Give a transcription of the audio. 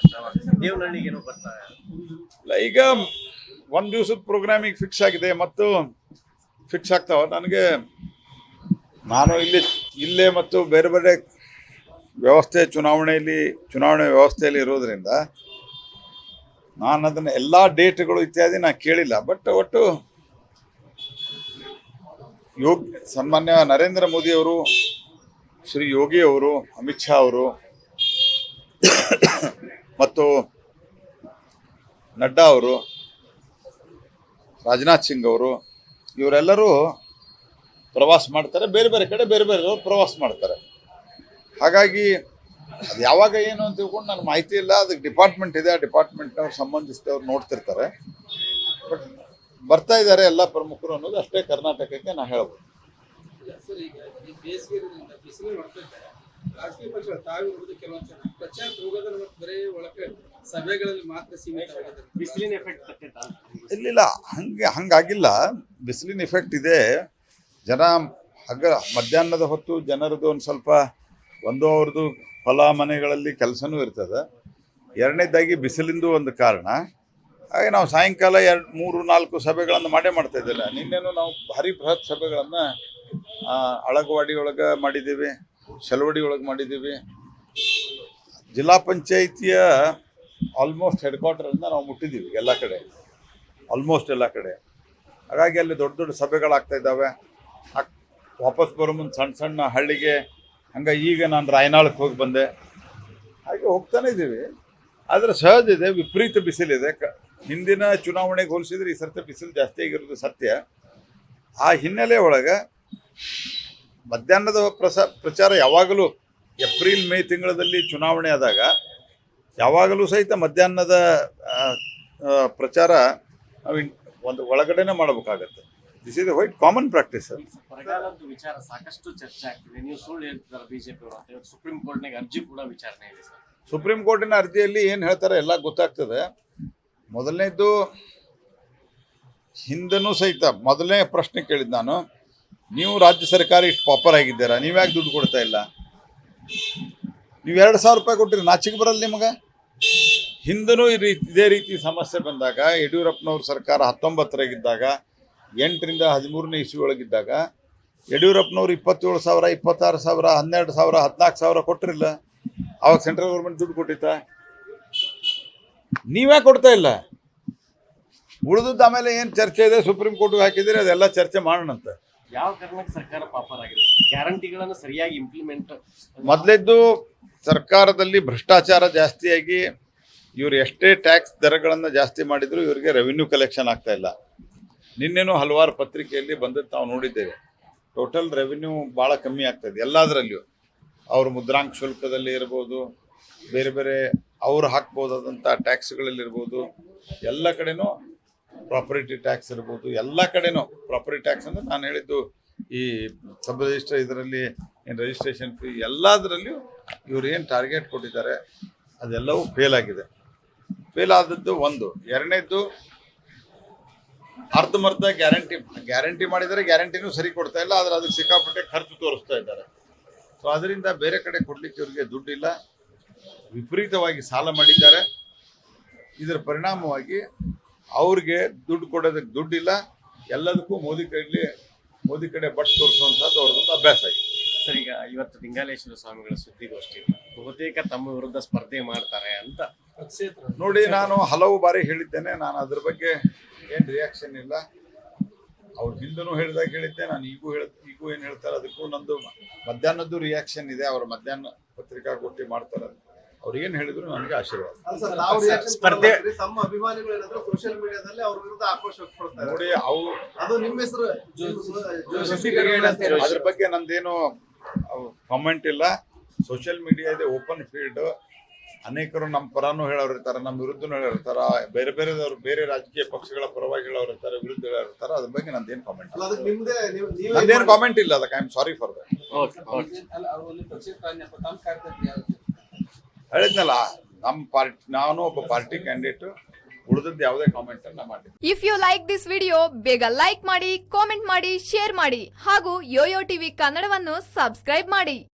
ಕಷ್ಟ ಒಂದ್ ಏನೋ ಪ್ರೋಗ್ರಾಮ್ ಈಗ ದಿವಸದ ಫಿಕ್ಸ್ ಆಗಿದೆ ಮತ್ತು ಫಿಕ್ಸ್ ಆಗ್ತಾವ. ನನಗೆ ನಾನು ಇಲ್ಲಿ ಇಲ್ಲೇ ಮತ್ತು ಬೇರೆ ಬೇರೆ ವ್ಯವಸ್ಥೆ ಚುನಾವಣೆಯಲ್ಲಿ, ಚುನಾವಣೆ ವ್ಯವಸ್ಥೆಯಲ್ಲಿ ಇರೋದ್ರಿಂದ ನಾನು ಅದನ್ನು ಎಲ್ಲ ಡೇಟ್ಗಳು ಇತ್ಯಾದಿ ನಾನು ಕೇಳಿಲ್ಲ. ಬಟ್ ಒಟ್ಟು ಯೋಗ್, ಸನ್ಮಾನ್ಯ ನರೇಂದ್ರ ಮೋದಿ ಅವರು, ಶ್ರೀ ಯೋಗಿ ಅವರು, ಅಮಿತ್ ಶಾ ಅವರು ಮತ್ತು ನಡ್ಡಾ ಅವರು, ರಾಜನಾಥ್ ಸಿಂಗ್ ಅವರು, ಇವರೆಲ್ಲರೂ ಪ್ರವಾಸ ಮಾಡ್ತಾರೆ. ಬೇರೆ ಬೇರೆ ಕಡೆ ಬೇರೆ ಬೇರೆ ಪ್ರವಾಸ ಮಾಡ್ತಾರೆ. ಹಾಗಾಗಿ ಅದು ಯಾವಾಗ ಏನು ಅಂತ ತಿಳ್ಕೊಂಡು ನನಗೆ ಮಾಹಿತಿ ಇಲ್ಲ. ಅದಕ್ಕೆ ಡಿಪಾರ್ಟ್ಮೆಂಟ್ ಇದೆ. ಆ ಡಿಪಾರ್ಟ್ಮೆಂಟ್ನವ್ರು ಸಂಬಂಧಿಸಿದವ್ರು ನೋಡ್ತಿರ್ತಾರೆ. ಬಟ್ ಬರ್ತಾ ಇದ್ದಾರೆ ಎಲ್ಲ ಪ್ರಮುಖರು ಅನ್ನೋದು ಅಷ್ಟೇ ಕರ್ನಾಟಕಕ್ಕೆ ನಾ ಹೇಳ್ಬೋದು. ರಾಜಕೀಯ ಪಕ್ಷಗಳು ತಾವಿರುವುದು ಕೆಲವೊಂದು ಜನ. ಪ್ರಚಾರಕ್ಕೆ ಹೋಗೋದ್ರ ಮತ್ತು ಬರೀ ಒಳಗೆ ಸಭೆಗಳಲ್ಲಿ ಮಾತ್ರ ಸೀಮಿತ ಬಿಸಿಲಿನ ಎಫೆಕ್ಟ್ ಇಲ್ಲಿಲ್ಲ ಹಂಗೆ ಹಂಗಾಗಿಲ್ಲ. ಬಿಸಿಲಿನ ಎಫೆಕ್ಟ್ ಇದೆ. ಜನ ಹಗ್ಗ ಮಧ್ಯಾಹ್ನದ ಹೊತ್ತು ಜನರದ್ದು ಒಂದು ಸ್ವಲ್ಪ ಒಂದು ಅವ್ರದ್ದು ಹೊಲ ಮನೆಗಳಲ್ಲಿ ಕೆಲಸನೂ ಇರ್ತದೆ. ಎರಡನೇದಾಗಿ ಬಿಸಿಲಿಂದು ಒಂದು ಕಾರಣ. ಹಾಗೆ ನಾವು ಸಾಯಂಕಾಲ ಎರಡು ಮೂರು ನಾಲ್ಕು ಸಭೆಗಳನ್ನು ಮಾಡೇ ಮಾಡ್ತಾ ಇದ್ದಿಲ್ಲ ನಿನ್ನೆನೂ ನಾವು ಭಾರಿ ಬೃಹತ್ ಸಭೆಗಳನ್ನು ಅಳಗವಾಡಿ ಒಳಗೆ ಮಾಡಿದ್ದೀವಿ. ಶೆಲವಡಿ ಒಳಗೆ ಮಾಡಿದ್ದೀವಿ ಜಿಲ್ಲಾ ಪಂಚಾಯಿತಿಯ ಆಲ್ಮೋಸ್ಟ್ ಹೆಡ್ ಕ್ವಾರ್ಟರಿಂದ ನಾವು ಮುಟ್ಟಿದ್ದೀವಿ ಎಲ್ಲ ಕಡೆ. ಆಲ್ಮೋಸ್ಟ್ ಎಲ್ಲ ಕಡೆ. ಹಾಗಾಗಿ ಅಲ್ಲಿ ದೊಡ್ಡ ದೊಡ್ಡ ಸಭೆಗಳಾಗ್ತಾ ಇದ್ದಾವೆ. ವಾಪಸ್ ಬರೋ ಮುಂದೆ ಸಣ್ಣ ಸಣ್ಣ ಹಳ್ಳಿಗೆ ಹಂಗೆ ಈಗ ನಾನು ರಾಯನಾಳಕ್ಕೆ ಹೋಗಿ ಬಂದೆ. ಹಾಗೆ ಹೋಗ್ತಾನೆ ಇದ್ದೀವಿ. ಆದರೆ ಸಹಜ ಇದೆ, ವಿಪರೀತ ಬಿಸಿಲಿದೆ ಕ ಹಿಂದಿನ ಚುನಾವಣೆಗೆ ಹೋಲಿಸಿದ್ರೆ ಈ ಸರ್ತಿ ಬಿಸಿಲು ಜಾಸ್ತಿ ಆಗಿರೋದು ಸತ್ಯ. ಆ ಹಿನ್ನೆಲೆ ಒಳಗೆ ಮಧ್ಯಾಹ್ನದ ಪ್ರಸ ಪ್ರಚಾರ ಯಾವಾಗಲೂ ಏಪ್ರಿಲ್ ಮೇ ತಿಂಗಳಲ್ಲಿ ಚುನಾವಣೆ ಆದಾಗ ಯಾವಾಗಲೂ ಸಹಿತ ಮಧ್ಯಾಹ್ನದ ಪ್ರಚಾರ ನಾವು ಒಂದು ಒಳಗಡೆನೆ ಮಾಡಬೇಕಾಗತ್ತೆ. This is quite common practice ಬರಗಾಲದ ವಿಚಾರ ಸಾಕಷ್ಟು ಚರ್ಚೆ ಆಗ್ತಿದೆ. ನೀವು ಸುಳ್ಳು ಹೇಳ್ತಿದ್ದಾರೆ ಬಿಜೆಪಿ ಅವರು ಅಂತ ಇವತ್ತು ಸುಪ್ರೀಂ ಕೋರ್ಟ್ನಾಗ ಅರ್ಜಿ ಕೂಡ ವಿಚಾರಣೆ ಇದೆ ಸರ್ ಸುಪ್ರೀಂ ಕೋರ್ಟಿನ ಅರ್ಜಿಯಲ್ಲಿ ಏನು ಹೇಳ್ತಾರೆ ಎಲ್ಲ ಗೊತ್ತಾಗ್ತದೆ. ಮೊದಲನೇದು ಹಿಂದನೂ ಸಹಿತ ಮೊದಲನೇ ಪ್ರಶ್ನೆ ಕೇಳಿದ್ದು ನಾನು. ನೀವು ರಾಜ್ಯ ಸರ್ಕಾರ ಇಷ್ಟು ಪಾಪರ್ ಆಗಿದ್ದೀರಾ? ನೀವ್ಯಾಕೆ ದುಡ್ಡು ಕೊಡ್ತಾ ಇಲ್ಲ? ನೀವು ಎರಡು ಸಾವಿರ ರೂಪಾಯಿ ಕೊಟ್ಟಿರಿ, ನಾಚಿಕೆ ಬರಲ್ಲ ನಿಮಗೆ? ಹಿಂದನೂ ಈ ರೀತಿ ಇದೇ ರೀತಿ ಸಮಸ್ಯೆ ಬಂದಾಗ, ಯಡಿಯೂರಪ್ಪನವ್ರ ಸರ್ಕಾರ ಹತ್ತೊಂಬತ್ತರಾಗಿದ್ದಾಗ, ಎಂಟರಿಂದ ಹದಿಮೂರನೇ ಇಸ್ವಿ ಒಳಗಿದ್ದಾಗ ಯಡಿಯೂರಪ್ಪನವ್ರು ಇಪ್ಪತ್ತೇಳು ಸಾವಿರ, ಇಪ್ಪತ್ತಾರು ಸಾವಿರ, ಹನ್ನೆರಡು ಸಾವಿರ, ಹದಿನಾಲ್ಕು ಸಾವಿರ ಕೊಟ್ಟಿರಲಿಲ್ಲ. ಅವಾಗ ಸೆಂಟ್ರಲ್ ಗೌರ್ಮೆಂಟ್ ದುಡ್ಡು ಕೊಟ್ಟಿತ್ತ? ನೀವೇ ಕೊಡ್ತಾ ಇಲ್ಲ? ಉಳಿದದ್ದು ಆಮೇಲೆ ಏನು ಚರ್ಚೆ ಇದೆ, ಸುಪ್ರೀಂ ಕೋರ್ಟ್ಗೆ ಹಾಕಿದ್ರೆ ಅದೆಲ್ಲ ಚರ್ಚೆ ಮಾಡೋಣಂತೆ. ಯಾವ ಕಾರಣಕ್ಕೆ ಸರ್ಕಾರ ಪಾಪರ್ ಆಗಿದೆ ಗ್ಯಾರಂಟಿಗಳನ್ನು ಸರಿಯಾಗಿ ಇಂಪ್ಲಿಮೆಂಟ್ ಮೊದಲಿದ್ದು ಸರ್ಕಾರದಲ್ಲಿ ಭ್ರಷ್ಟಾಚಾರ ಜಾಸ್ತಿಯಾಗಿ ಇವರು ಎಷ್ಟೇ ಟ್ಯಾಕ್ಸ್ ದರಗಳನ್ನು ಜಾಸ್ತಿ ಮಾಡಿದ್ರು ಇವರಿಗೆ ರೆವಿನ್ಯೂ ಕಲೆಕ್ಷನ್ ಆಗ್ತಾ ಇಲ್ಲ. ನಿನ್ನೆನೂ ಹಲವಾರು ಪತ್ರಿಕೆಯಲ್ಲಿ ಬಂದದ್ದು ನಾವು ನೋಡಿದ್ದೇವೆ. ಟೋಟಲ್ ರೆವಿನ್ಯೂ ಭಾಳ ಕಮ್ಮಿ ಆಗ್ತದೆ ಎಲ್ಲದರಲ್ಲಿಯೂ. ಅವ್ರ ಮುದ್ರಾಂಕ ಶುಲ್ಕದಲ್ಲಿ ಇರ್ಬೋದು, ಬೇರೆ ಬೇರೆ ಅವ್ರು ಹಾಕ್ಬೋದಾದಂಥ ಟ್ಯಾಕ್ಸ್ಗಳಲ್ಲಿರ್ಬೋದು ಎಲ್ಲ ಕಡೆನೂ ಪ್ರಾಪರ್ಟಿ ಟ್ಯಾಕ್ಸ್ ಇರ್ಬೋದು, ಎಲ್ಲ ಕಡೆನೂ ಪ್ರಾಪರ್ಟಿ ಟ್ಯಾಕ್ಸ್ ಅಂದರೆ ನಾನು ಹೇಳಿದ್ದು ಈ ಸಬ್ ರಿಜಿಸ್ಟರ್ ಇದರಲ್ಲಿ ಏನು ರಿಜಿಸ್ಟ್ರೇಷನ್ ಫೀ ಎಲ್ಲದರಲ್ಲಿಯೂ ಇವ್ರು ಏನು ಟಾರ್ಗೆಟ್ ಕೊಟ್ಟಿದ್ದಾರೆ, ಅದೆಲ್ಲವೂ ಫೇಲ್ ಆಗಿದೆ. ಫೇಲ್ ಆದದ್ದು ಒಂದು. ಎರಡನೇದ್ದು ಅರ್ಧಮರ್ಧ ಗ್ಯಾರಂಟಿ ಗ್ಯಾರಂಟಿ ಮಾಡಿದರೆ ಗ್ಯಾರಂಟಿನೂ ಸರಿ ಕೊಡ್ತಾ ಇಲ್ಲ, ಆದರೆ ಅದಕ್ಕೆ ಸಿಕ್ಕಾಪಟ್ಟೆ ಖರ್ಚು ತೋರಿಸ್ತಾ ಇದ್ದಾರೆ. ಸೊ ಅದರಿಂದ ಬೇರೆ ಕಡೆ ಕೊಡ್ಲಿಕ್ಕೆ ಇವರಿಗೆ ದುಡ್ಡಿಲ್ಲ. ವಿಪರೀತವಾಗಿ ಸಾಲ ಮಾಡಿದ್ದಾರೆ. ಇದರ ಪರಿಣಾಮವಾಗಿ ಅವ್ರಿಗೆ ದುಡ್ಡು ಕೊಡೋದಕ್ಕೆ ದುಡ್ಡಿಲ್ಲ ಎಲ್ಲದಕ್ಕೂ ಮೋದಿ ಕೈಲಿ ಮೋದಿ ಕಡೆ ಬಟ್ ತೋರಿಸುವಂಥದ್ದು ಅವ್ರದ್ದೊಂದು ಅಭ್ಯಾಸ ಆಗಿದೆ. ಸರ್ ಈಗ ಇವತ್ತು ಲಿಂಗಾಲೇಶ್ವರ ಸ್ವಾಮಿಗಳ ಸುದ್ದಿಗೋಷ್ಠಿ ಬಹುತೇಕ ತಮ್ಮ ವಿರುದ್ಧ ಸ್ಪರ್ಧೆ ಮಾಡ್ತಾರೆ ಅಂತ. ನೋಡಿ ನಾನು ಹಲವು ಬಾರಿ ಹೇಳಿದ್ದೇನೆ ನಾನು ಅದ್ರ ಬಗ್ಗೆ ಏನು ರಿಯಾಕ್ಷನ್ ಇಲ್ಲ. ಅವ್ರ ಹಿಂದೂ ಹೇಳಿದಾಗ ಹೇಳಿದ್ದೆ ನಾನು ಈಗೂ ಹೇಳ ಈಗೂ ಏನು ಹೇಳ್ತಾರೆ ಅದಕ್ಕೂ ನಂದು ಮಧ್ಯಾಹ್ನದ್ದು ರಿಯಾಕ್ಷನ್ ಇದೆ ಅವ್ರ ಮಧ್ಯಾಹ್ನ ಪತ್ರಿಕಾಗೋಷ್ಠಿ ಮಾಡ್ತಾರೆ ಅವ್ರು ಏನು ಹೇಳಿದ್ರು ನನಗೆ ಆಶೀರ್ವಾದ. ಸ್ಪರ್ಧೆ- ತಮ್ಮ ಅಭಿಮಾನಿಗಳು ಏನಂದ್ರೆ ಸೋಷಿಯಲ್ ಮೀಡಿಯಾದಲ್ಲಿ ಅವ್ರ ವಿರುದ್ಧ ಆಕ್ರೋಶ ನೋಡಿ ಅವು ಅದು ನಿಮ್ಮ ಹೆಸರು. ಅದ್ರ ಬಗ್ಗೆ ನಂದೇನು ಕಾಮೆಂಟ್ ಇಲ್ಲ. ಸೋಷಿಯಲ್ ಮೀಡಿಯಾ ಇದೆ ಓಪನ್ ಫೀಲ್ಡ್ ಅನೇಕರು ನಮ್ಮ ಪರನೂ ಹೇಳೋರು ಇರ್ತಾರೆ ನಮ್ಮ ವಿರುದ್ಧನೂ ಹೇಳೋರು ಇರ್ತಾರೆ. ಬೇರೆ ಬೇರೆದವ್ರು ಬೇರೆ ರಾಜಕೀಯ ಪಕ್ಷಗಳ ಪರವಾಗಿ ಹೇಳೋರು ಇರ್ತಾರೆ ವಿರುದ್ಧ ಹೇಳೋರು ಇರ್ತಾರೆ. ಅದ್ರ ಬಗ್ಗೆ ನಂದೇನು ಕಾಮೆಂಟ್ ನಂದೇನು ಕಾಮೆಂಟ್ ಇಲ್ಲ ಅದಕ್ಕೆ I am sorry for that ಹೇಳಿದ್ನಲ್ಲ ನಮ್ಮ ಪಾರ್ಟಿ ನಾನು ಒಬ್ಬ ಪಾರ್ಟಿ ಕ್ಯಾಂಡಿಡೇಟ್ ಉಳಿದದ್ದು ಯಾವುದೇ ಕಾಮೆಂಟ್ ಅನ್ನ ಮಾಡಿ if you like this video ಬೇಗ ಲೈಕ್ ಮಾಡಿ ಕಾಮೆಂಟ್ ಮಾಡಿ ಶೇರ್ ಮಾಡಿ, ಹಾಗೂ ಯೋಯೋ ಟಿವಿ ಕನ್ನಡವನ್ನು ಸಬ್ಸ್ಕ್ರೈಬ್ ಮಾಡಿ.